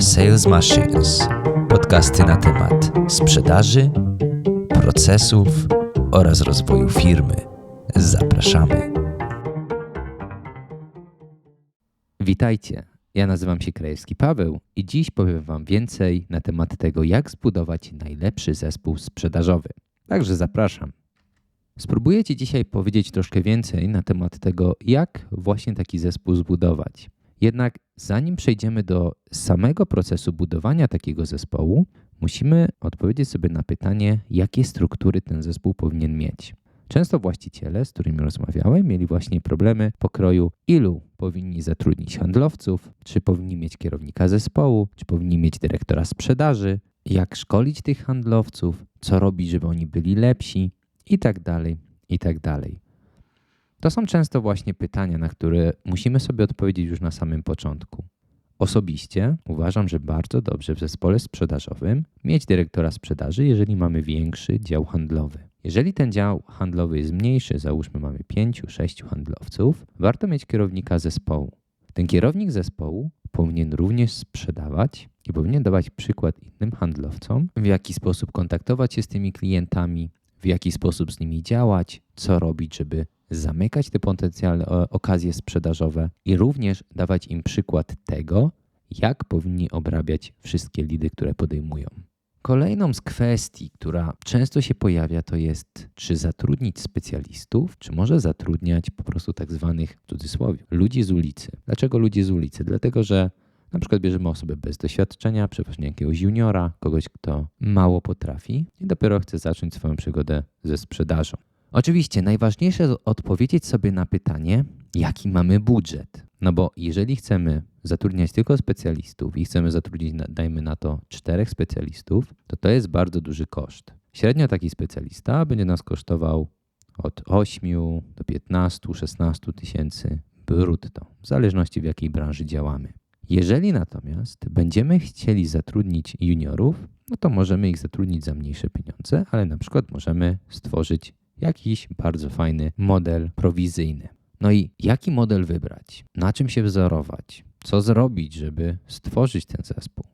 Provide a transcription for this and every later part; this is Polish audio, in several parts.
Sales Machines. Podcasty na temat sprzedaży, procesów oraz rozwoju firmy. Zapraszamy. Witajcie. Ja nazywam się Krajewski Paweł i dziś powiem Wam więcej na temat tego, jak zbudować najlepszy zespół sprzedażowy. Także zapraszam. Spróbuję Ci dzisiaj powiedzieć troszkę więcej na temat tego, jak właśnie taki zespół zbudować. Jednak zanim przejdziemy do samego procesu budowania takiego zespołu, musimy odpowiedzieć sobie na pytanie, jakie struktury ten zespół powinien mieć. Często właściciele, z którymi rozmawiałem, mieli właśnie problemy pokroju, ilu powinni zatrudnić handlowców, czy powinni mieć kierownika zespołu, czy powinni mieć dyrektora sprzedaży, jak szkolić tych handlowców, co robić, żeby oni byli lepsi, i tak dalej, i tak dalej. To są często właśnie pytania, na które musimy sobie odpowiedzieć już na samym początku. Osobiście uważam, że bardzo dobrze w zespole sprzedażowym mieć dyrektora sprzedaży, jeżeli mamy większy dział handlowy. Jeżeli ten dział handlowy jest mniejszy, załóżmy mamy 5-6 handlowców, warto mieć kierownika zespołu. Ten kierownik zespołu powinien również sprzedawać i powinien dawać przykład innym handlowcom, w jaki sposób kontaktować się z tymi klientami, w jaki sposób z nimi działać, co robić, żeby zamykać te potencjalne okazje sprzedażowe i również dawać im przykład tego, jak powinni obrabiać wszystkie lidy, które podejmują. Kolejną z kwestii, która często się pojawia, to jest, czy zatrudnić specjalistów, czy może zatrudniać po prostu tak zwanych, w cudzysłowie, ludzi z ulicy. Dlaczego ludzi z ulicy? Dlatego, że na przykład bierzemy osobę bez doświadczenia, przeważnie jakiegoś juniora, kogoś, kto mało potrafi i dopiero chce zacząć swoją przygodę ze sprzedażą. Oczywiście najważniejsze odpowiedzieć sobie na pytanie, jaki mamy budżet. No bo jeżeli chcemy zatrudniać tylko specjalistów i chcemy zatrudnić, dajmy na to, czterech specjalistów, to to jest bardzo duży koszt. Średnio taki specjalista będzie nas kosztował od 8 do 15, 16 tysięcy brutto, w zależności w jakiej branży działamy. Jeżeli natomiast będziemy chcieli zatrudnić juniorów, no to możemy ich zatrudnić za mniejsze pieniądze, ale na przykład możemy stworzyć jakiś bardzo fajny model prowizyjny. No i jaki model wybrać? Na czym się wzorować? Co zrobić, żeby stworzyć ten zespół?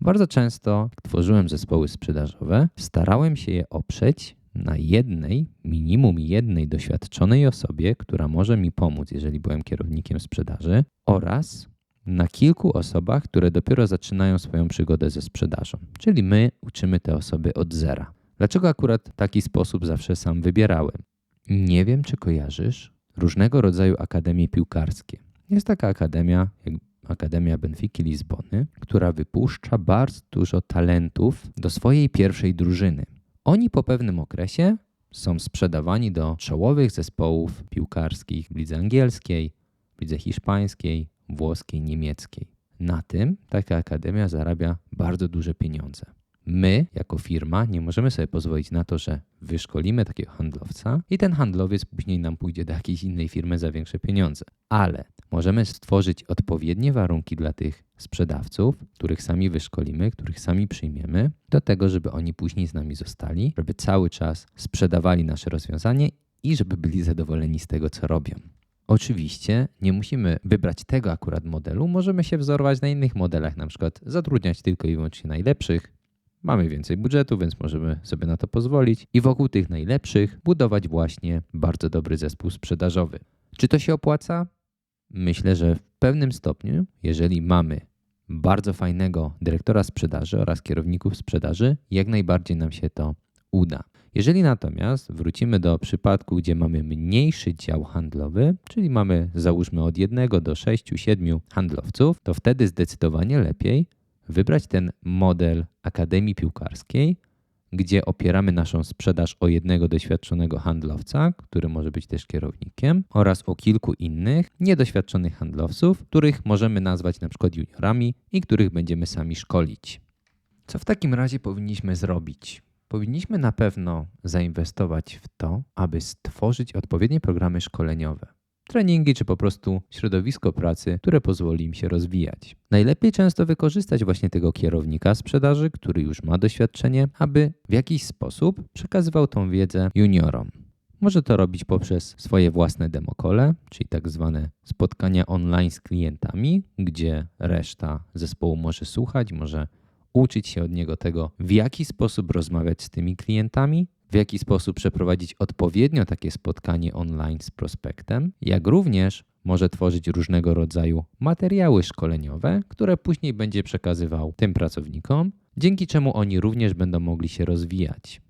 Bardzo często, jak tworzyłem zespoły sprzedażowe, starałem się je oprzeć na jednej, minimum jednej doświadczonej osobie, która może mi pomóc, jeżeli byłem kierownikiem sprzedaży, oraz na kilku osobach, które dopiero zaczynają swoją przygodę ze sprzedażą. Czyli my uczymy te osoby od zera. Dlaczego akurat taki sposób zawsze sam wybierałem? Nie wiem, czy kojarzysz różnego rodzaju akademie piłkarskie. Jest taka akademia, jak Akademia Benfiki Lizbony, która wypuszcza bardzo dużo talentów do swojej pierwszej drużyny. Oni po pewnym okresie są sprzedawani do czołowych zespołów piłkarskich w lidze angielskiej, w lidze hiszpańskiej, włoskiej, niemieckiej. Na tym taka akademia zarabia bardzo duże pieniądze. My, jako firma, nie możemy sobie pozwolić na to, że wyszkolimy takiego handlowca i ten handlowiec później nam pójdzie do jakiejś innej firmy za większe pieniądze. Ale możemy stworzyć odpowiednie warunki dla tych sprzedawców, których sami wyszkolimy, których sami przyjmiemy, do tego, żeby oni później z nami zostali, żeby cały czas sprzedawali nasze rozwiązanie i żeby byli zadowoleni z tego, co robią. Oczywiście nie musimy wybrać tego akurat modelu, możemy się wzorować na innych modelach, na przykład zatrudniać tylko i wyłącznie najlepszych. Mamy więcej budżetu, więc możemy sobie na to pozwolić i wokół tych najlepszych budować właśnie bardzo dobry zespół sprzedażowy. Czy to się opłaca? Myślę, że w pewnym stopniu, jeżeli mamy bardzo fajnego dyrektora sprzedaży oraz kierowników sprzedaży, jak najbardziej nam się to uda. Jeżeli natomiast wrócimy do przypadku, gdzie mamy mniejszy dział handlowy, czyli mamy załóżmy od 1 do 6-7 handlowców, to wtedy zdecydowanie lepiej wybrać ten model Akademii Piłkarskiej, gdzie opieramy naszą sprzedaż o jednego doświadczonego handlowca, który może być też kierownikiem, oraz o kilku innych niedoświadczonych handlowców, których możemy nazwać na przykład juniorami i których będziemy sami szkolić. Co w takim razie powinniśmy zrobić? Powinniśmy na pewno zainwestować w to, aby stworzyć odpowiednie programy szkoleniowe. Treningi czy po prostu środowisko pracy, które pozwoli im się rozwijać. Najlepiej często wykorzystać właśnie tego kierownika sprzedaży, który już ma doświadczenie, aby w jakiś sposób przekazywał tą wiedzę juniorom. Może to robić poprzez swoje własne demokole, czyli tak zwane spotkania online z klientami, gdzie reszta zespołu może słuchać, może uczyć się od niego tego, w jaki sposób rozmawiać z tymi klientami, w jaki sposób przeprowadzić odpowiednio takie spotkanie online z prospektem, jak również może tworzyć różnego rodzaju materiały szkoleniowe, które później będzie przekazywał tym pracownikom, dzięki czemu oni również będą mogli się rozwijać.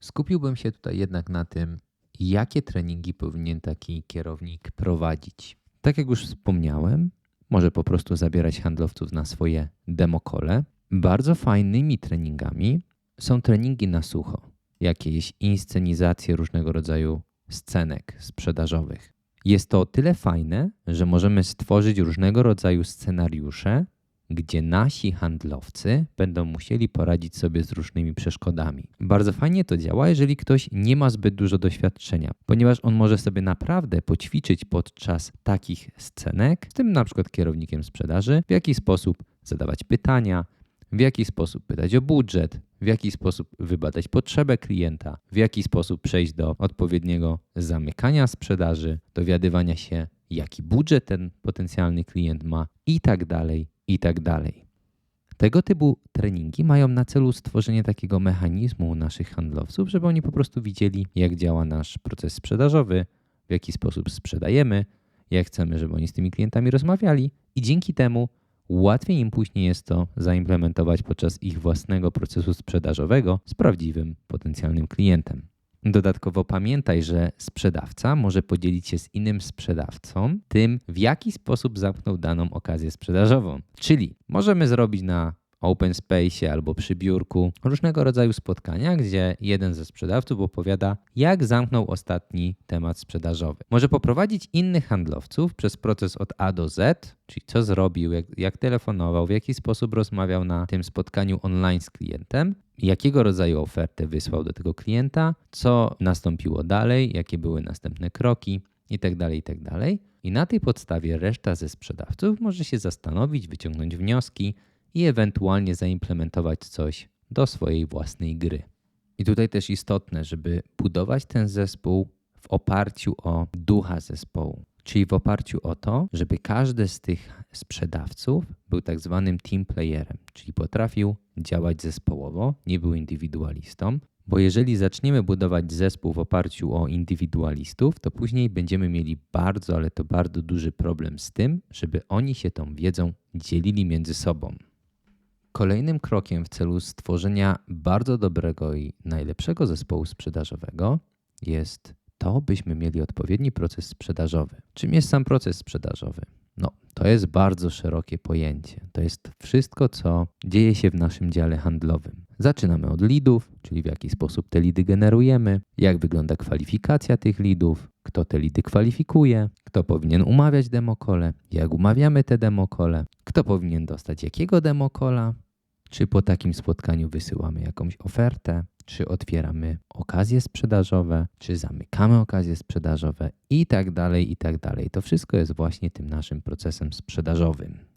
Skupiłbym się tutaj jednak na tym, jakie treningi powinien taki kierownik prowadzić. Tak jak już wspomniałem, może po prostu zabierać handlowców na swoje demokole. Bardzo fajnymi treningami są treningi na sucho, jakieś inscenizacje różnego rodzaju scenek sprzedażowych. Jest to o tyle fajne, że możemy stworzyć różnego rodzaju scenariusze, gdzie nasi handlowcy będą musieli poradzić sobie z różnymi przeszkodami. Bardzo fajnie to działa, jeżeli ktoś nie ma zbyt dużo doświadczenia, ponieważ on może sobie naprawdę poćwiczyć podczas takich scenek, z tym na przykład kierownikiem sprzedaży, w jaki sposób zadawać pytania, w jaki sposób pytać o budżet, w jaki sposób wybadać potrzebę klienta, w jaki sposób przejść do odpowiedniego zamykania sprzedaży, dowiadywania się, jaki budżet ten potencjalny klient ma i tak dalej, i tak dalej. Tego typu treningi mają na celu stworzenie takiego mechanizmu u naszych handlowców, żeby oni po prostu widzieli, jak działa nasz proces sprzedażowy, w jaki sposób sprzedajemy, jak chcemy, żeby oni z tymi klientami rozmawiali, i dzięki temu łatwiej im później jest to zaimplementować podczas ich własnego procesu sprzedażowego z prawdziwym potencjalnym klientem. Dodatkowo pamiętaj, że sprzedawca może podzielić się z innym sprzedawcą tym, w jaki sposób zamknął daną okazję sprzedażową. Czyli możemy zrobić na open space albo przy biurku różnego rodzaju spotkania, gdzie jeden ze sprzedawców opowiada, jak zamknął ostatni temat sprzedażowy. Może poprowadzić innych handlowców przez proces od A do Z, czyli co zrobił, jak, jak telefonował, w jaki sposób rozmawiał na tym spotkaniu online z klientem, jakiego rodzaju ofertę wysłał do tego klienta, co nastąpiło dalej, jakie były następne kroki itd. tak itd. Tak I na tej podstawie reszta ze sprzedawców może się zastanowić, wyciągnąć wnioski i ewentualnie zaimplementować coś do swojej własnej gry. I tutaj też istotne, żeby budować ten zespół w oparciu o ducha zespołu, czyli w oparciu o to, żeby każdy z tych sprzedawców był tak zwanym team playerem, czyli potrafił działać zespołowo, nie był indywidualistą, bo jeżeli zaczniemy budować zespół w oparciu o indywidualistów, to później będziemy mieli bardzo, ale to bardzo duży problem z tym, żeby oni się tą wiedzą dzielili między sobą. Kolejnym krokiem w celu stworzenia bardzo dobrego i najlepszego zespołu sprzedażowego jest to, byśmy mieli odpowiedni proces sprzedażowy. Czym jest sam proces sprzedażowy? No, to jest bardzo szerokie pojęcie. To jest wszystko, co dzieje się w naszym dziale handlowym. Zaczynamy od lidów, czyli w jaki sposób te lidy generujemy, jak wygląda kwalifikacja tych lidów, kto te lidy kwalifikuje, kto powinien umawiać demokole, jak umawiamy te demokole, kto powinien dostać jakiego demokola, czy po takim spotkaniu wysyłamy jakąś ofertę, czy otwieramy okazje sprzedażowe, czy zamykamy okazje sprzedażowe i tak dalej, i tak dalej. To wszystko jest właśnie tym naszym procesem sprzedażowym.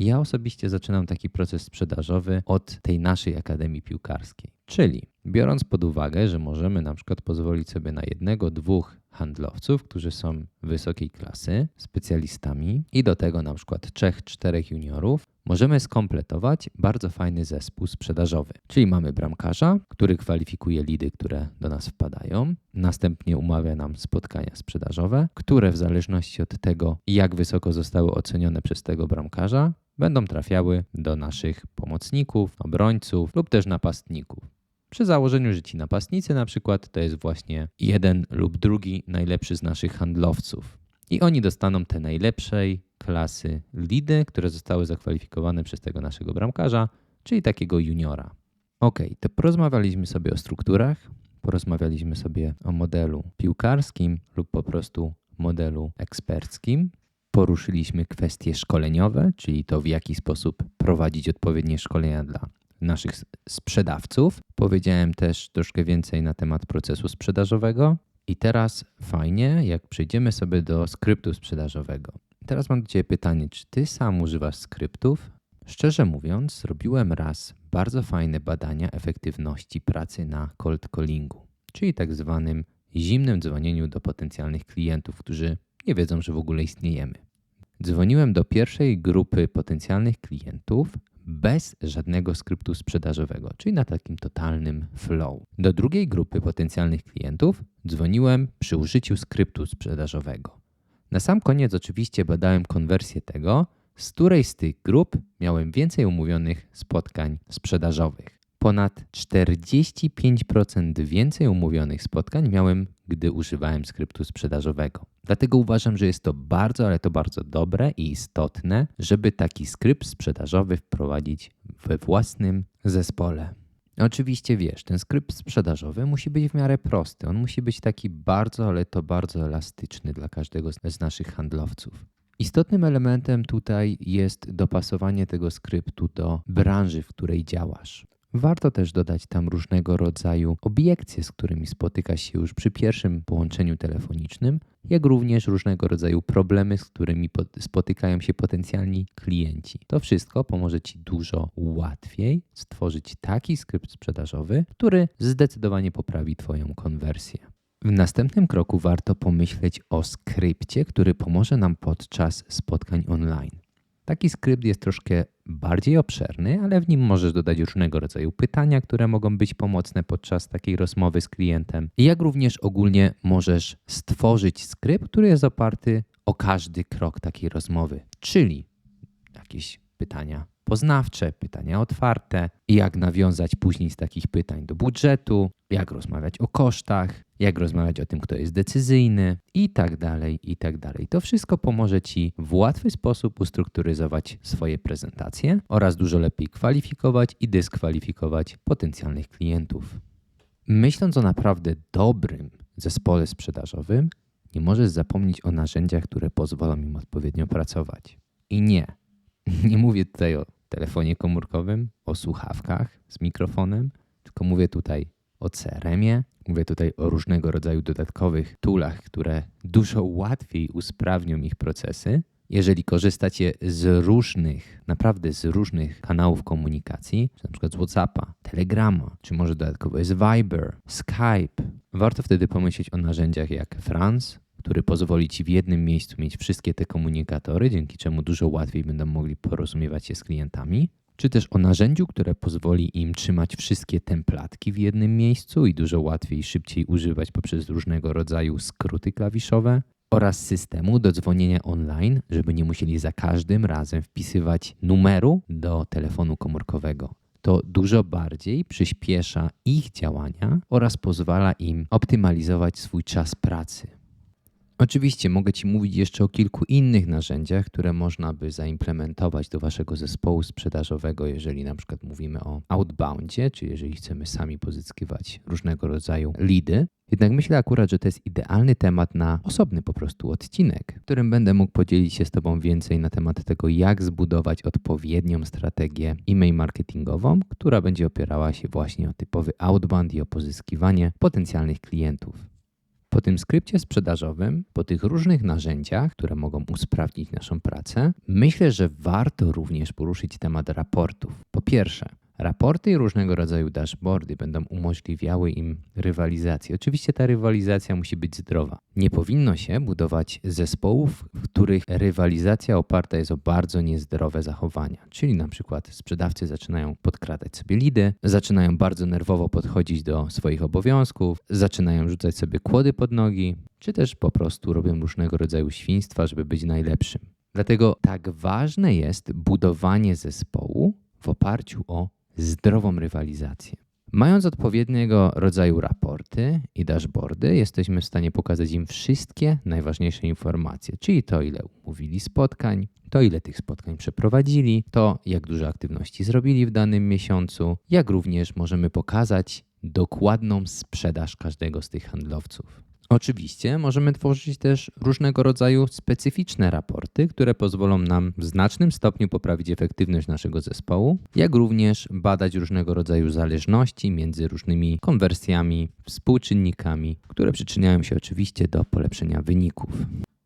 Ja osobiście zaczynam taki proces sprzedażowy od tej naszej Akademii Piłkarskiej. Czyli biorąc pod uwagę, że możemy na przykład pozwolić sobie na jednego, dwóch handlowców, którzy są wysokiej klasy, specjalistami i do tego na przykład trzech, czterech juniorów, możemy skompletować bardzo fajny zespół sprzedażowy. Czyli mamy bramkarza, który kwalifikuje lidy, które do nas wpadają, następnie umawia nam spotkania sprzedażowe, które w zależności od tego, jak wysoko zostały ocenione przez tego bramkarza, będą trafiały do naszych pomocników, obrońców lub też napastników. Przy założeniu, że ci napastnicy na przykład to jest właśnie jeden lub drugi najlepszy z naszych handlowców. I oni dostaną te najlepszej klasy lidy, które zostały zakwalifikowane przez tego naszego bramkarza, czyli takiego juniora. Ok, to porozmawialiśmy sobie o strukturach, porozmawialiśmy sobie o modelu piłkarskim lub po prostu modelu eksperckim. Poruszyliśmy kwestie szkoleniowe, czyli to w jaki sposób prowadzić odpowiednie szkolenia dla naszych sprzedawców. Powiedziałem też troszkę więcej na temat procesu sprzedażowego. I teraz fajnie, jak przejdziemy sobie do skryptu sprzedażowego. Teraz mam do Ciebie pytanie, czy Ty sam używasz skryptów? Szczerze mówiąc, zrobiłem raz bardzo fajne badania efektywności pracy na cold callingu, czyli tak zwanym zimnym dzwonieniu do potencjalnych klientów, którzy nie wiedzą, że w ogóle istniejemy. Dzwoniłem do pierwszej grupy potencjalnych klientów bez żadnego skryptu sprzedażowego, czyli na takim totalnym flow. Do drugiej grupy potencjalnych klientów dzwoniłem przy użyciu skryptu sprzedażowego. Na sam koniec oczywiście badałem konwersję tego, z której z tych grup miałem więcej umówionych spotkań sprzedażowych. Ponad 45% więcej umówionych spotkań miałem, gdy używałem skryptu sprzedażowego. Dlatego uważam, że jest to bardzo, ale to bardzo dobre i istotne, żeby taki skrypt sprzedażowy wprowadzić we własnym zespole. Oczywiście wiesz, ten skrypt sprzedażowy musi być w miarę prosty. On musi być taki bardzo, ale to bardzo elastyczny dla każdego z naszych handlowców. Istotnym elementem tutaj jest dopasowanie tego skryptu do branży, w której działasz. Warto też dodać tam różnego rodzaju obiekcje, z którymi spotykasz się już przy pierwszym połączeniu telefonicznym, jak również różnego rodzaju problemy, z którymi spotykają się potencjalni klienci. To wszystko pomoże Ci dużo łatwiej stworzyć taki skrypt sprzedażowy, który zdecydowanie poprawi Twoją konwersję. W następnym kroku warto pomyśleć o skrypcie, który pomoże nam podczas spotkań online. Taki skrypt jest troszkę bardziej obszerny, ale w nim możesz dodać różnego rodzaju pytania, które mogą być pomocne podczas takiej rozmowy z klientem. Jak również ogólnie możesz stworzyć skrypt, który jest oparty o każdy krok takiej rozmowy, czyli jakieś pytania poznawcze, pytania otwarte, jak nawiązać później z takich pytań do budżetu, jak rozmawiać o kosztach, jak rozmawiać o tym, kto jest decyzyjny i tak dalej, i tak dalej. To wszystko pomoże Ci w łatwy sposób ustrukturyzować swoje prezentacje oraz dużo lepiej kwalifikować i dyskwalifikować potencjalnych klientów. Myśląc o naprawdę dobrym zespole sprzedażowym, nie możesz zapomnieć o narzędziach, które pozwolą im odpowiednio pracować. I nie, nie mówię tutaj o telefonie komórkowym, o słuchawkach z mikrofonem, tylko mówię tutaj o CRM-ie, mówię tutaj o różnego rodzaju dodatkowych toolach, które dużo łatwiej usprawnią ich procesy. Jeżeli korzystacie z różnych, naprawdę z różnych kanałów komunikacji, przykład z WhatsAppa, Telegrama, czy może dodatkowo jest Viber, Skype, warto wtedy pomyśleć o narzędziach jak France, który pozwoli Ci w jednym miejscu mieć wszystkie te komunikatory, dzięki czemu dużo łatwiej będą mogli porozumiewać się z klientami, czy też o narzędziu, które pozwoli im trzymać wszystkie templatki w jednym miejscu i dużo łatwiej i szybciej używać poprzez różnego rodzaju skróty klawiszowe, oraz systemu do dzwonienia online, żeby nie musieli za każdym razem wpisywać numeru do telefonu komórkowego. To dużo bardziej przyspiesza ich działania oraz pozwala im optymalizować swój czas pracy. Oczywiście mogę Ci mówić jeszcze o kilku innych narzędziach, które można by zaimplementować do Waszego zespołu sprzedażowego, jeżeli na przykład mówimy o outboundzie, czy jeżeli chcemy sami pozyskiwać różnego rodzaju leady. Jednak myślę akurat, że to jest idealny temat na osobny po prostu odcinek, w którym będę mógł podzielić się z Tobą więcej na temat tego, jak zbudować odpowiednią strategię e-mail marketingową, która będzie opierała się właśnie o typowy outbound i o pozyskiwanie potencjalnych klientów. Po tym skrypcie sprzedażowym, po tych różnych narzędziach, które mogą usprawnić naszą pracę, myślę, że warto również poruszyć temat raportów. Po pierwsze, Raporty i różnego rodzaju dashboardy będą umożliwiały im rywalizację. Oczywiście ta rywalizacja musi być zdrowa. Nie powinno się budować zespołów, w których rywalizacja oparta jest o bardzo niezdrowe zachowania. Czyli na przykład sprzedawcy zaczynają podkradać sobie lidy, zaczynają bardzo nerwowo podchodzić do swoich obowiązków, zaczynają rzucać sobie kłody pod nogi, czy też po prostu robią różnego rodzaju świństwa, żeby być najlepszym. Dlatego tak ważne jest budowanie zespołu w oparciu o zdrową rywalizację. Mając odpowiedniego rodzaju raporty i dashboardy, jesteśmy w stanie pokazać im wszystkie najważniejsze informacje, czyli to, ile umówili spotkań, to, ile tych spotkań przeprowadzili, to, jak dużo aktywności zrobili w danym miesiącu, jak również możemy pokazać dokładną sprzedaż każdego z tych handlowców. Oczywiście możemy tworzyć też różnego rodzaju specyficzne raporty, które pozwolą nam w znacznym stopniu poprawić efektywność naszego zespołu, jak również badać różnego rodzaju zależności między różnymi konwersjami, współczynnikami, które przyczyniają się oczywiście do polepszenia wyników.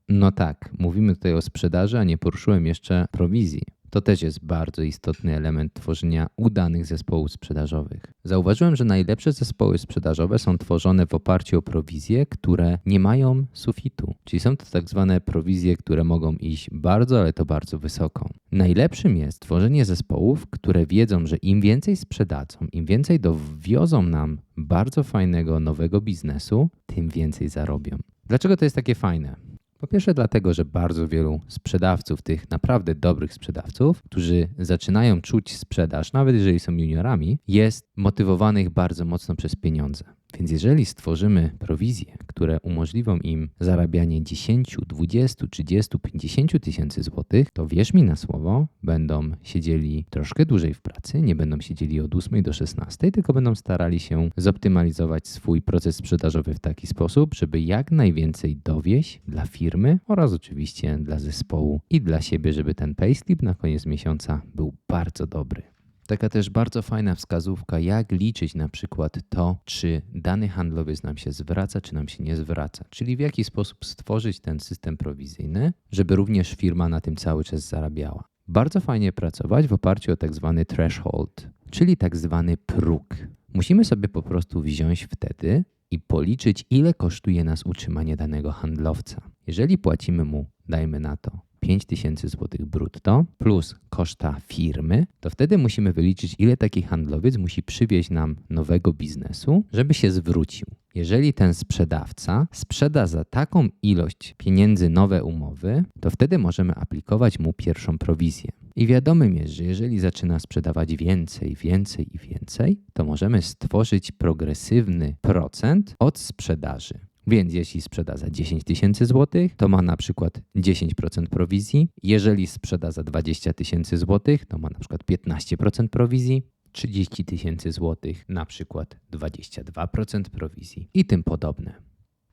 No tak, mówimy tutaj o sprzedaży, a nie poruszyłem jeszcze prowizji. To też jest bardzo istotny element tworzenia udanych zespołów sprzedażowych. Zauważyłem, że najlepsze zespoły sprzedażowe są tworzone w oparciu o prowizje, które nie mają sufitu, czyli są to tak zwane prowizje, które mogą iść bardzo, ale to bardzo wysoko. Najlepszym jest tworzenie zespołów, które wiedzą, że im więcej sprzedadzą, im więcej dowiozą nam bardzo fajnego nowego biznesu, tym więcej zarobią. Dlaczego to jest takie fajne? Po pierwsze, dlatego, że bardzo wielu sprzedawców, tych naprawdę dobrych sprzedawców, którzy zaczynają czuć sprzedaż, nawet jeżeli są juniorami, jest motywowanych bardzo mocno przez pieniądze. Więc jeżeli stworzymy prowizje, które umożliwią im zarabianie 10, 20, 30, 50 tysięcy złotych, to wierz mi na słowo, będą siedzieli troszkę dłużej w pracy, nie będą siedzieli od 8 do 16, tylko będą starali się zoptymalizować swój proces sprzedażowy w taki sposób, żeby jak najwięcej dowieść dla firmy oraz oczywiście dla zespołu i dla siebie, żeby ten payslip na koniec miesiąca był bardzo dobry. Taka też bardzo fajna wskazówka, jak liczyć na przykład to, czy dany handlowiec nam się zwraca, czy nam się nie zwraca. Czyli w jaki sposób stworzyć ten system prowizyjny, żeby również firma na tym cały czas zarabiała. Bardzo fajnie pracować w oparciu o tak zwany threshold, czyli tak zwany próg. Musimy sobie po prostu wziąć wtedy i policzyć, ile kosztuje nas utrzymanie danego handlowca. Jeżeli płacimy mu, dajmy na to, 5000 zł brutto plus koszta firmy, to wtedy musimy wyliczyć, ile taki handlowiec musi przywieźć nam nowego biznesu, żeby się zwrócił. Jeżeli ten sprzedawca sprzeda za taką ilość pieniędzy nowe umowy, to wtedy możemy aplikować mu pierwszą prowizję. I wiadomym jest, że jeżeli zaczyna sprzedawać więcej, więcej i więcej, to możemy stworzyć progresywny procent od sprzedaży. Więc jeśli sprzeda za 10 tysięcy złotych, to ma na przykład 10% prowizji. Jeżeli sprzeda za 20 tysięcy złotych, to ma na przykład 15% prowizji. 30 tysięcy złotych, na przykład 22% prowizji i tym podobne.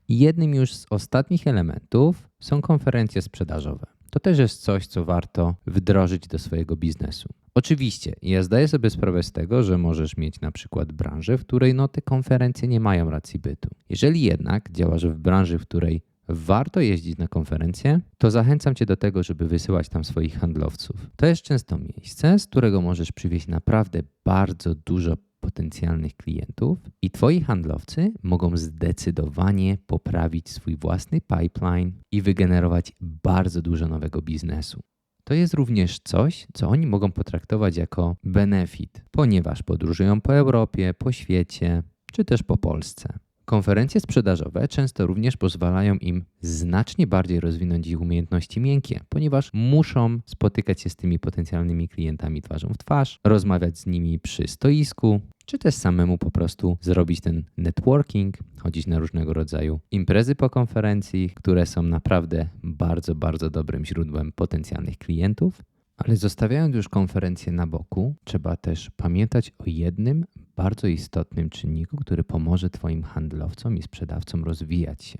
Jednym już z ostatnich elementów są konferencje sprzedażowe. To też jest coś, co warto wdrożyć do swojego biznesu. Oczywiście, ja zdaję sobie sprawę z tego, że możesz mieć na przykład branżę, w której no, te konferencje nie mają racji bytu. Jeżeli jednak działasz w branży, w której warto jeździć na konferencje, to zachęcam Cię do tego, żeby wysyłać tam swoich handlowców. To jest często miejsce, z którego możesz przywieźć naprawdę bardzo dużo potencjalnych klientów i Twoi handlowcy mogą zdecydowanie poprawić swój własny pipeline i wygenerować bardzo dużo nowego biznesu. To jest również coś, co oni mogą potraktować jako benefit, ponieważ podróżują po Europie, po świecie czy też po Polsce. Konferencje sprzedażowe często również pozwalają im znacznie bardziej rozwinąć ich umiejętności miękkie, ponieważ muszą spotykać się z tymi potencjalnymi klientami twarzą w twarz, rozmawiać z nimi przy stoisku, czy też samemu po prostu zrobić ten networking, chodzić na różnego rodzaju imprezy po konferencji, które są naprawdę bardzo, bardzo dobrym źródłem potencjalnych klientów. Ale zostawiając już konferencję na boku, trzeba też pamiętać o jednym bardzo istotnym czynniku, który pomoże Twoim handlowcom i sprzedawcom rozwijać się.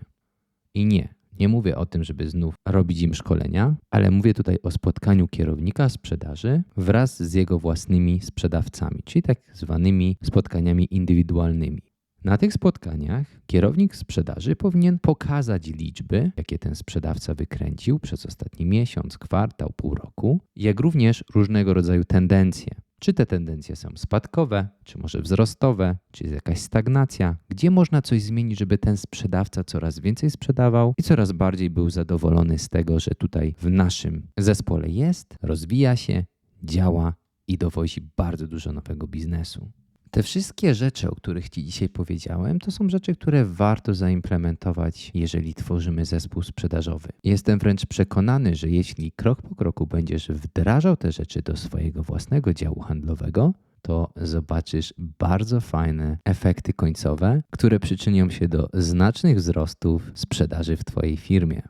I nie, nie mówię o tym, żeby znów robić im szkolenia, ale mówię tutaj o spotkaniu kierownika sprzedaży wraz z jego własnymi sprzedawcami, czyli tak zwanymi spotkaniami indywidualnymi. Na tych spotkaniach kierownik sprzedaży powinien pokazać liczby, jakie ten sprzedawca wykręcił przez ostatni miesiąc, kwartał, pół roku, jak również różnego rodzaju tendencje. Czy te tendencje są spadkowe, czy może wzrostowe, czy jest jakaś stagnacja, gdzie można coś zmienić, żeby ten sprzedawca coraz więcej sprzedawał i coraz bardziej był zadowolony z tego, że tutaj w naszym zespole jest, rozwija się, działa i dowozi bardzo dużo nowego biznesu. Te wszystkie rzeczy, o których Ci dzisiaj powiedziałem, to są rzeczy, które warto zaimplementować, jeżeli tworzymy zespół sprzedażowy. Jestem wręcz przekonany, że jeśli krok po kroku będziesz wdrażał te rzeczy do swojego własnego działu handlowego, to zobaczysz bardzo fajne efekty końcowe, które przyczynią się do znacznych wzrostów sprzedaży w Twojej firmie.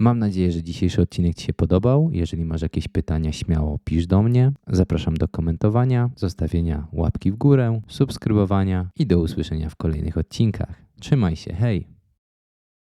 Mam nadzieję, że dzisiejszy odcinek Ci się podobał. Jeżeli masz jakieś pytania, śmiało pisz do mnie. Zapraszam do komentowania, zostawienia łapki w górę, subskrybowania i do usłyszenia w kolejnych odcinkach. Trzymaj się, hej!